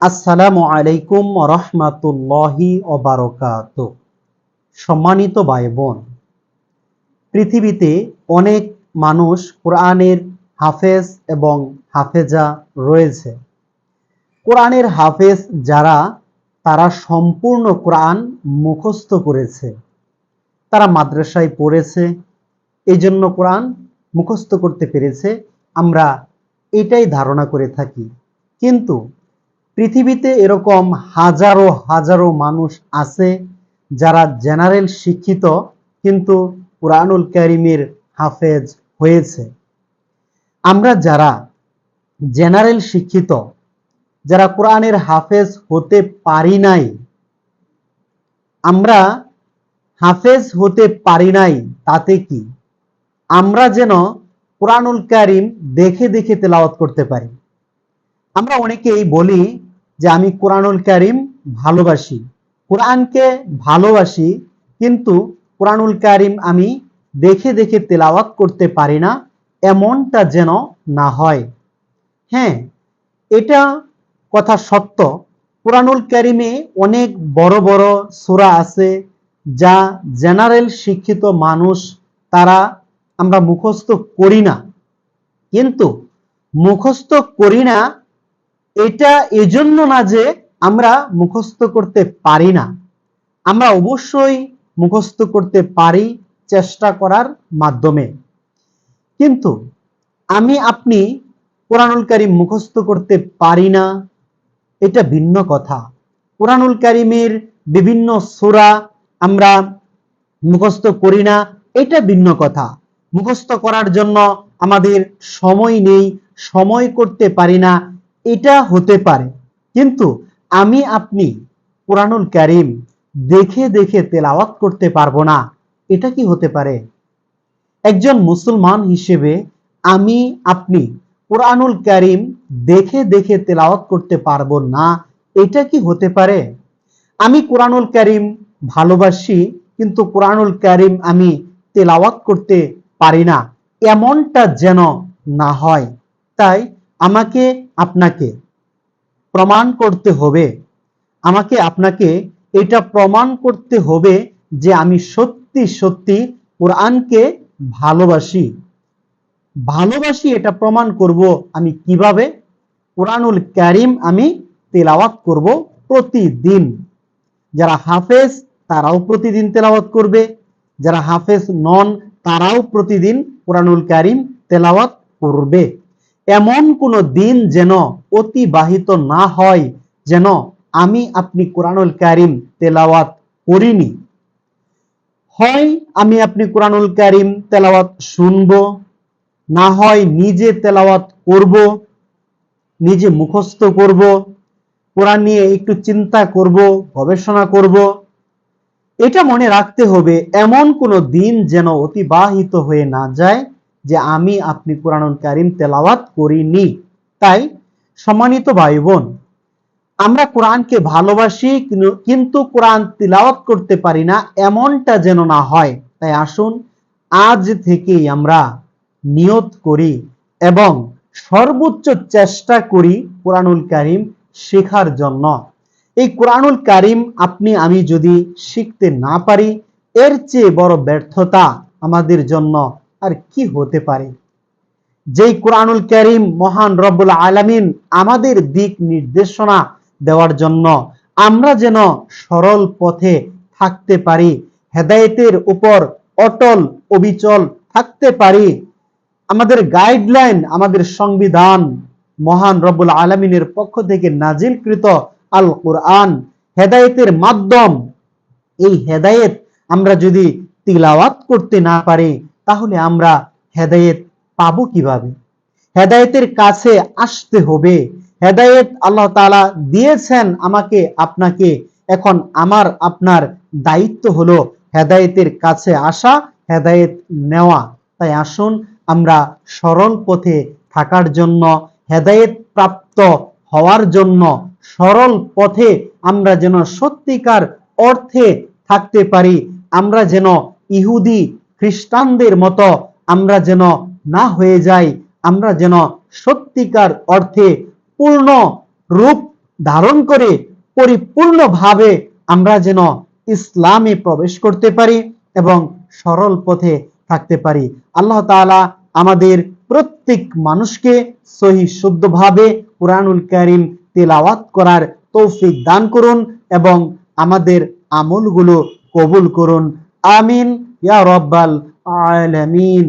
আসসালামু আলাইকুম রহমাতুল্লাহি অবারকাত সম্মানিত ভাই বোন পৃথিবীতে অনেক মানুষ কোরআনের হাফেজ এবং হাফেজা রয়েছে। কোরআনের হাফেজ যারা, তারা সম্পূর্ণ কোরআন মুখস্থ করেছে। তারা মাদ্রাসায় পড়েছে এই জন্য কোরআন মুখস্থ করতে পেরেছে। আমরা এটাই ধারণা করে থাকি। কিন্তু পৃথিবীতে এরকম হাজারো হাজারো মানুষ আছে যারা জেনারেল শিক্ষিত, কিন্তু কোরআনুল করিমের হাফেজ হয়েছে। আমরা যারা জেনারেল শিক্ষিত, যারা কোরআনের হাফেজ হতে পারি নাই, আমরা হাফেজ হতে পারি নাই, তাতে কি? আমরা যেন কোরআনুল কারিম দেখে দেখে তেলাওয়াত করতে পারি। আমরা অনেকেই বলি যে আমি কোরআনুল কারিম ভালোবাসি। কোরআনকে ভালোবাসি, কিন্তু কোরআনুল কারিম আমি দেখে দেখে তেলাওয়াত করতে পারি না, এমনটা যেন না হয়। হ্যাঁ এটা কথা সত্য। কোরআনুল কারিমে অনেক বড় বড় সূরা আছে, যা জেনারেল শিক্ষিত মানুষ তারা আমরা মুখস্থ করি না। কিন্তু মুখস্থ করি না এটা এজন্য না যে আমরা মুখস্থ করতে পারি না। আমরা অবশ্যই মুখস্থ করতে পারি চেষ্টা করার মাধ্যমে। কিন্তু আমি আপনি কোরআনুল কারিম মুখস্থ করতে পারি না, এটা ভিন্ন কথা। কোরআনুল কারিমের বিভিন্ন সূরা আমরা মুখস্থ করি না, এটা ভিন্ন কথা। মুখস্থ করার জন্য আমাদের সময় নেই, সময় করতে পারি না এটা হতে পারে। কিন্তু আমি আপনি কোরআনুল কারিম দেখে দেখে তেলাওয়াত করতে পারব না। এটা কি হতে পারে? একজন মুসলমান হিসেবে আমি, আপনি কোরআনুল কারিম দেখে দেখে তেলাওয়াত করতে পারব না। এটা কি হতে পারে? আমি কোরআনুল কারিম ভালোবাসি, কিন্তু কোরআনুল কারিম আমি তেলাওয়াত করতে পারি না। এমনটা যেন না হয়। তাই আমাকে আপনাকে প্রমাণ করতে হবে। আমাকে আপনাকে এটা প্রমাণ করতে হবে যে আমি সত্যি সত্যি কোরআনকে ভালোবাসি। ভালোবাসি এটা প্রমাণ করব আমি কীভাবে? কোরআনুল ক্যারিম আমি তেলাওয়াত করব প্রতিদিন। যারা হাফেজ, তারাও প্রতিদিন তেলাওয়াত করবে। যারা হাফেজ নন, তারাও প্রতিদিন কোরআনুল ক্যারিম তেলাওয়াত করবে। এমন কোন দিন যেন অতিবাহিত না হয়, যেন আমি আপনি কোরআনুল কারিম তেলাওয়াত করিনি। হয় আমি আপনি কোরআনুল কারিম তেলাওয়াত শুনব, না হয় নিজে তেলাওয়াত করব, নিজে মুখস্থ করব, কোরআন নিয়ে একটু চিন্তা করব, গবেষণা করব, এটা মনে রাখতে হবে এমন কোন দিন যেন অতিবাহিত হয়ে না যায়। যে আমি আপনি কোরআনুল কারিম তেলাওয়াত করিনি। তাই সম্মানিত ভাই বোন আমরা কোরআনকে ভালোবাসি কিন্তু কোরআন তিলাওয়াত করতে পারি না, এমনটা যেন না হয়। তাই আসুন, আজ থেকেই আমরা নিয়ত করি এবং সর্বোচ্চ চেষ্টা করি কোরআনুল কারিম শেখার জন্য। এই কোরআনুল কারিম আপনি, আমি যদি শিখতে না পারি, এর চেয়ে বড় ব্যর্থতা আমাদের জন্য আর কি হতে পারে? যেই কোরআনুল করিম মহান রব্বুল আলামিন আমাদের দিক নির্দেশনা দেওয়ার জন্য আমরা যেন সরল পথে থাকতে পারি, হেদায়েতের উপর অটল, অবিচল থাকতে পারি, আমাদের গাইডলাইন আমাদের সংবিধান মহান রব্বুল আলমিনের পক্ষ থেকে নাজিলকৃত আল কোরআন হেদায়েতের মাধ্যম, এই হেদায়েত আমরা যদি তিলাওয়াত করতে না পারি তাহলে আমরা হেদায়েত পাব কীভাবে? হেদায়েতের কাছে আসতে হবে। হেদায়েত আল্লাহ তালা দিয়েছেন আমাকে, আপনাকে। এখন আমার, আপনার দায়িত্ব হলো হেদায়েতের কাছে আসা, হেদায়েত নেওয়া। তাই আসুন, আমরা সরল পথে থাকার জন্য, হেদায়েত প্রাপ্ত হওয়ার জন্য সরল পথে আমরা যেন সত্যিকার অর্থে থাকতে পারি। আমরা যেন ইহুদি খ্রিস্টানদের মতো আমরা যেন না হয়ে যাই, আমরা যেন সত্যিকার অর্থে পূর্ণ রূপ ধারণ করে পরিপূর্ণভাবে আমরা যেন ইসলামে প্রবেশ করতে পারি এবং সরল পথে থাকতে পারি। আল্লাহ তাআলা আমাদের প্রত্যেক মানুষকে সহি শুদ্ধভাবে কোরআনুল কারিম তেলাওয়াত করার তৌফিক দান করুন এবং আমাদের আমলগুলো কবুল করুন। আমিন। ইয়া রব্বাল আলামিন